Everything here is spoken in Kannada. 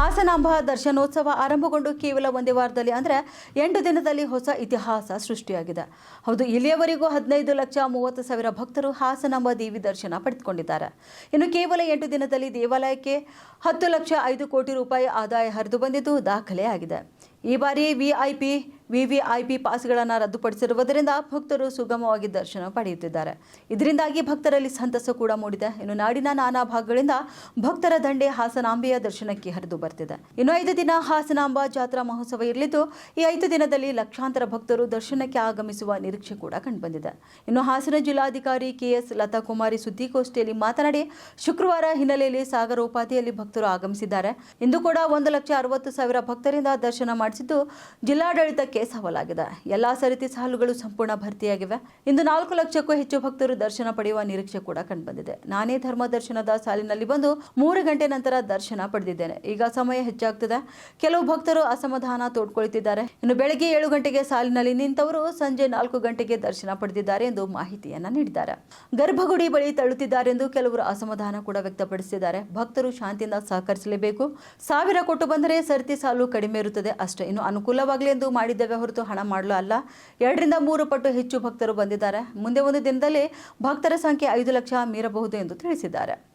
ಹಾಸನಾಂಬ ದರ್ಶನೋತ್ಸವ ಆರಂಭಗೊಂಡು ಕೇವಲ ಒಂದೇ ವಾರದಲ್ಲಿ ಅಂದರೆ ಎಂಟು ದಿನದಲ್ಲಿ ಹೊಸ ಇತಿಹಾಸ ಸೃಷ್ಟಿಯಾಗಿದೆ. ಹೌದು, ಇಲ್ಲಿಯವರೆಗೂ ಹದಿನೈದು ಲಕ್ಷ ಮೂವತ್ತು ಸಾವಿರ ಭಕ್ತರು ಹಾಸನಾಂಬ ದೇವಿ ದರ್ಶನ ಪಡೆದುಕೊಂಡಿದ್ದಾರೆ. ಇನ್ನು ಕೇವಲ ಎಂಟು ದಿನದಲ್ಲಿ ದೇವಾಲಯಕ್ಕೆ ಹತ್ತು ಲಕ್ಷ ಐದು ಕೋಟಿ ರೂಪಾಯಿ ಆದಾಯ ಹರಿದು ಬಂದಿದ್ದು ದಾಖಲೆ ಆಗಿದೆ ಈ ಬಾರಿ ವಿಐಪಿ ವಿವಿಐಪಿ ಪಾಸ್ಗಳನ್ನು ರದ್ದುಪಡಿಸಿರುವುದರಿಂದ ಭಕ್ತರು ಸುಗಮವಾಗಿ ದರ್ಶನ ಪಡೆಯುತ್ತಿದ್ದಾರೆ. ಇದರಿಂದಾಗಿ ಭಕ್ತರಲ್ಲಿ ಸಂತಸ ಕೂಡ ಮೂಡಿದೆ. ಇನ್ನು ನಾಡಿನ ನಾನಾ ಭಾಗಗಳಿಂದ ಭಕ್ತರ ದಂಡೆ ಹಾಸನಾಂಬೆಯ ದರ್ಶನಕ್ಕೆ ಹರಿದು ಬರ್ತಿದೆ. ಇನ್ನು ಐದು ದಿನ ಹಾಸನಾಂಬ ಜಾತ್ರಾ ಮಹೋತ್ಸವ ಇರಲಿದ್ದು, ಈ ಐದು ದಿನದಲ್ಲಿ ಲಕ್ಷಾಂತರ ಭಕ್ತರು ದರ್ಶನಕ್ಕೆ ಆಗಮಿಸುವ ನಿರೀಕ್ಷೆ ಕೂಡ ಕಂಡುಬಂದಿದೆ. ಇನ್ನು ಹಾಸನ ಜಿಲ್ಲಾಧಿಕಾರಿ ಕೆಎಸ್ ಲತಾ ಕುಮಾರಿ ಸುದ್ದಿಗೋಷ್ಠಿಯಲ್ಲಿ ಮಾತನಾಡಿ, ಶುಕ್ರವಾರ ಹಿನ್ನೆಲೆಯಲ್ಲಿ ಸಾಗರೋಪಾದಿಯಲ್ಲಿ ಭಕ್ತರು ಆಗಮಿಸಿದ್ದಾರೆ. ಇಂದು ಕೂಡ ಒಂದು ಲಕ್ಷ ಅರವತ್ತು ಸಾವಿರ ಭಕ್ತರಿಂದ ದರ್ಶನ ಮಾಡಿಸಿದ್ದು, ಜಿಲ್ಲಾಡಳಿತಕ್ಕೆ ಸವಾಲಾಗಿದೆ. ಎಲ್ಲಾ ಸರತಿ ಸಾಲುಗಳು ಸಂಪೂರ್ಣ ಭರ್ತಿಯಾಗಿವೆ. ಇಂದು ನಾಲ್ಕು ಲಕ್ಷಕ್ಕೂ ಹೆಚ್ಚು ಭಕ್ತರು ದರ್ಶನ ಪಡೆಯುವ ನಿರೀಕ್ಷೆ ಕೂಡ ಕಂಡುಬಂದಿದೆ. ನಾನೇ ಧರ್ಮ ದರ್ಶನದ ಸಾಲಿನಲ್ಲಿ ಬಂದು ಮೂರು ಗಂಟೆ ನಂತರ ದರ್ಶನ ಪಡೆದಿದ್ದೇನೆ. ಈಗ ಸಮಯ ಹೆಚ್ಚಾಗ್ತದೆ. ಕೆಲವು ಭಕ್ತರು ಅಸಮಾಧಾನ ತೋಡ್ಕೊಳ್ತಿದ್ದಾರೆ. ಇನ್ನು ಬೆಳಗ್ಗೆ ಏಳು ಗಂಟೆಗೆ ಸಾಲಿನಲ್ಲಿ ನಿಂತವರು ಸಂಜೆ ನಾಲ್ಕು ಗಂಟೆಗೆ ದರ್ಶನ ಪಡೆದಿದ್ದಾರೆ ಎಂದು ಮಾಹಿತಿಯನ್ನ ನೀಡಿದ್ದಾರೆ. ಗರ್ಭಗುಡಿ ಬಳಿ ತಳ್ಳುತ್ತಿದ್ದಾರೆ ಎಂದು ಕೆಲವರು ಅಸಮಾಧಾನ ಕೂಡ ವ್ಯಕ್ತಪಡಿಸಿದ್ದಾರೆ. ಭಕ್ತರು ಶಾಂತಿಯಿಂದ ಸಹಕರಿಸಲೇಬೇಕು. ಸಾವಿರ ಕೊಟ್ಟು ಬಂದರೆ ಸರತಿ ಸಾಲು ಕಡಿಮೆ ಇರುತ್ತದೆ. ಅಷ್ಟೇ. ಇನ್ನು ಅನುಕೂಲವಾಗಲಿ ಎಂದು ಮಾಡಿದ್ದೇವೆ. ಹೊರತು ಹಣ ಮಾಡಲು ಅಲ್ಲ. ಎರಡರಿಂದ ಮೂರು ಪಟ್ಟು ಹೆಚ್ಚು ಭಕ್ತರು ಬಂದಿದ್ದಾರೆ. ಮುಂದೆ ಒಂದು ದಿನದಲ್ಲಿ ಭಕ್ತರ ಸಂಖ್ಯೆ ಐದು ಲಕ್ಷ ಮೀರಬಹುದು ಎಂದು ತಿಳಿಸಿದ್ದಾರೆ.